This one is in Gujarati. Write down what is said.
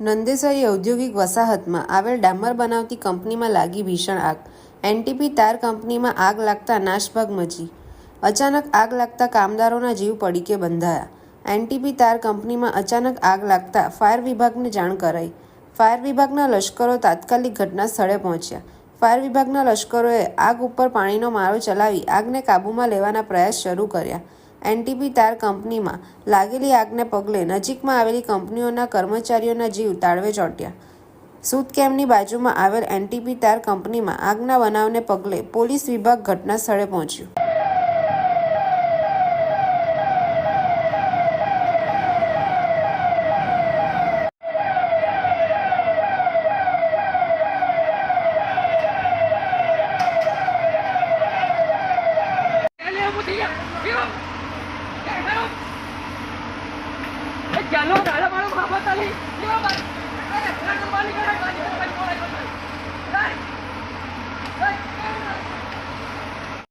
નંદેસરી ઔદ્યોગિક વસાહતમાં આવેલ ડામર બનાવતી કંપનીમાં લાગી ભીષણ આગ. એનટીપી તાર કંપનીમાં આગ લાગતા નાશભાગ મચી. અચાનક આગ લાગતા કામદારોના જીવ પડીકે બંધાયા. એનટીપી તાર કંપનીમાં અચાનક આગ લાગતા ફાયર વિભાગને જાણ કરાઈ. ફાયર વિભાગના લશ્કરો તાત્કાલિક ઘટના સ્થળે પહોંચ્યા. ફાયર વિભાગના લશ્કરોએ આગ ઉપર પાણીનો મારો ચલાવી આગને કાબૂમાં લેવાના પ્રયાસ શરૂ કર્યા. એનટીપી તાર કંપનીમાં લાગેલી આગને પગલે નજીકમાં આવેલી કંપનીઓના કર્મચારીઓના જીવ તાળવે ચોંટ્યા. સુતકેમની બાજુમાં આવેલ એનટીપી તાર કંપનીમાં આગના બનાવને પગલે પોલીસ વિભાગ ઘટના સ્થળે પહોંચ્યું. જલો તારા મારો બાબા તાલી.